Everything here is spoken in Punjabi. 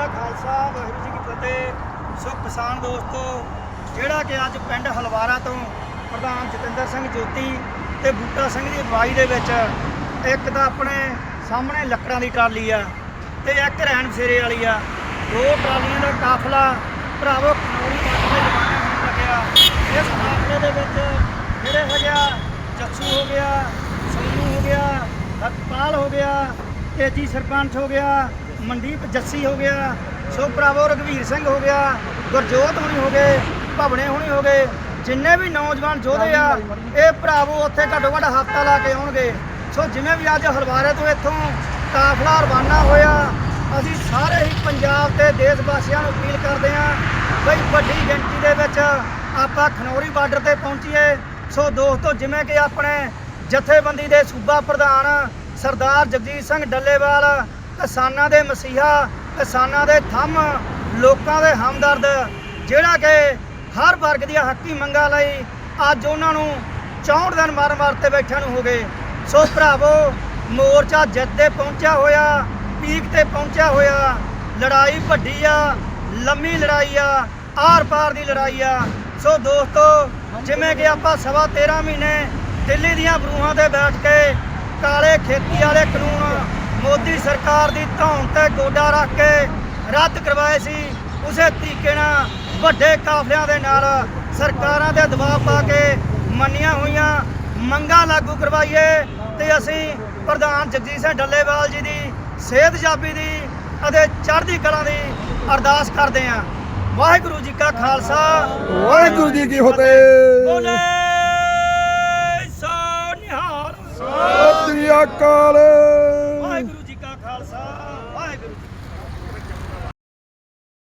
ਕਾ ਖਾਲਸਾ, ਵਾਹਿਗੁਰੂ ਜੀ ਕੀ ਫਤਿਹ। ਸੋ ਕਿਸਾਨ ਦੋਸਤੋ, ਜਿਹੜਾ ਕਿ ਅੱਜ ਪਿੰਡ ਹਲਵਾਰਾ ਤੋਂ ਪ੍ਰਧਾਨ ਜਤਿੰਦਰ ਸਿੰਘ ਜੋਤੀ ਤੇ ਬੂਟਾ ਸਿੰਘ ਦੀ ਅਗਵਾਈ ਦੇ ਵਿੱਚ ਇੱਕ ਤਾਂ ਆਪਣੇ ਸਾਹਮਣੇ ਲੱਕੜਾਂ ਦੀ ਟਰਾਲੀ ਆ ਤੇ ਇੱਕ ਰੈਣ ਬਸੇਰੇ ਵਾਲੀ ਆ। ਦੋ ਟਰਾਲੀਆਂ ਦਾ ਕਾਫਲਾ ਭਰਾਵੋ ਖਨੌਰੀ ਮੱਠ ਦੇ ਜਮਾਨੇ ਹੋਣ ਲੱਗਿਆ ਇਸ ਕਾਫਲੇ ਦੇ ਵਿੱਚ ਜਿਹੜੇ ਹੋ ਗਿਆ ਜੱਸੂ ਹੋ ਗਿਆ, ਸੋਨੂ ਹੋ ਗਿਆ, ਹਰਪਾਲ ਹੋ ਗਿਆ, ਤੇਜੀ ਸਰਪੰਚ ਹੋ ਗਿਆ ਮਨਦੀਪ ਜੱਸੀ ਹੋ ਗਿਆ, ਸੋ ਭਰਾਵੋ ਰਘਵੀਰ ਸਿੰਘ ਹੋ ਗਿਆ, ਗੁਰਜੋਤ ਹੁਣੀ ਹੋ ਗਏ, ਭਵਨੇ ਹੁਣੀ ਹੋ ਗਏ, ਜਿੰਨੇ ਵੀ ਨੌਜਵਾਨ ਯੋਧੇ ਆ, ਇਹ ਭਰਾਵੋ ਉੱਥੇ ਘੱਟੋ ਘੱਟ ਹਫਤਾ ਲਾ ਕੇ ਆਉਣਗੇ। ਸੋ ਜਿਵੇਂ ਵੀ ਅੱਜ ਹਲਵਾਰੇ ਤੋਂ ਇੱਥੋਂ ਕਾਫਲਾ ਰਵਾਨਾ ਹੋਇਆ, ਅਸੀਂ ਸਾਰੇ ਹੀ ਪੰਜਾਬ ਤੇ ਦੇਸ਼ ਵਾਸੀਆਂ ਨੂੰ ਅਪੀਲ ਕਰਦੇ ਹਾਂ, ਬਈ ਵੱਡੀ ਗਿਣਤੀ ਦੇ ਵਿੱਚ ਆਪਾਂ ਖਨੌਰੀ ਬਾਰਡਰ ਤੇ ਪਹੁੰਚੀਏ। ਸੋ ਦੋਸਤੋ, ਜਿਵੇਂ ਕਿ ਆਪਣੇ ਜਥੇਬੰਦੀ ਦੇ ਸੂਬਾ ਪ੍ਰਧਾਨ ਸਰਦਾਰ ਜਗਜੀਤ ਸਿੰਘ ਡੱਲੇਵਾਲ ਕਿਸਾਨਾਂ ਦੇ ਮਸੀਹਾ, ਕਿਸਾਨਾਂ ਦੇ ਥੰਮ, ਲੋਕਾਂ ਦੇ ਹਮਦਰਦ, ਜਿਹੜਾ ਕਿ ਹਰ ਵਰਗ ਦੀਆਂ ਹੱਕੀ ਮੰਗਾਂ ਲਈ ਅੱਜ ਉਹਨਾਂ ਨੂੰ 64 ਦਿਨ ਮਾਰ ਮਾਰ ਤੇ ਬੈਠਿਆਂ ਨੂੰ ਹੋ ਗਏ। ਸੋ ਭਰਾਵੋ, ਮੋਰਚਾ ਜਿੱਤ ਤੇ ਪਹੁੰਚਿਆ ਹੋਇਆ, ਪੀਕ ਤੇ ਪਹੁੰਚਿਆ ਹੋਇਆ, ਲੜਾਈ ਵੱਡੀ ਆ, ਲੰਮੀ ਲੜਾਈ ਆ, ਆਰ ਪਾਰ ਦੀ ਲੜਾਈ ਆ। ਸੋ ਦੋਸਤੋ, ਜਿਵੇਂ ਕਿ ਆਪਾਂ ਸਵਾ 13 ਮਹੀਨੇ ਦਿੱਲੀ ਦੀਆਂ ਬਰੂਹਾਂ ਤੇ ਬੈਠ ਕੇ ਕਾਲੇ ਖੇਤੀ ਵਾਲੇ ਕਾਨੂੰਨ ਸਰਕਾਰ ਦੀ ਧੌਣ ਤੇ ਗੋਡਾ ਰੱਖ ਕੇ ਰੱਦ ਕਰਵਾਏ ਸੀ ਉਸੇ ਤਰੀਕੇ ਨਾਲ ਵੱਡੇ ਕਾਫਲਿਆਂ ਦੇ ਨਾਲ ਸਰਕਾਰਾਂ ਦੇ ਦਬਾਅ ਪਾ ਕੇ ਮੰਨੀਆਂ ਹੋਈਆਂ ਮੰਗਾਂ ਲਾਗੂ ਕਰਵਾਈਏ ਤੇ ਅਸੀਂ ਪ੍ਰਧਾਨ ਜਗਜੀਤ ਸਿੰਘ ਡੱਲੇਵਾਲ ਜੀ ਦੀ ਸਿਹਤ ਜਾਬੀ ਦੀ ਅਤੇ ਚੜ੍ਹਦੀ ਕਲਾ ਦੀ ਅਰਦਾਸ ਕਰਦੇ ਹਾਂ। ਵਾਹਿਗੁਰੂ ਜੀ ਕਾ ਖਾਲਸਾ। ਵਾਹਿਗੁਰੂ ਜੀ ਕੀ ਫਤਿਹ। ਬੋਲੇ ਸੋ ਨਿਹਾਲ ਸਤਿ ਅਕਾਲ। ਖਾਲਸਾ ਵਾਹਿਗੁਰੂ ਜੀ ਕੀ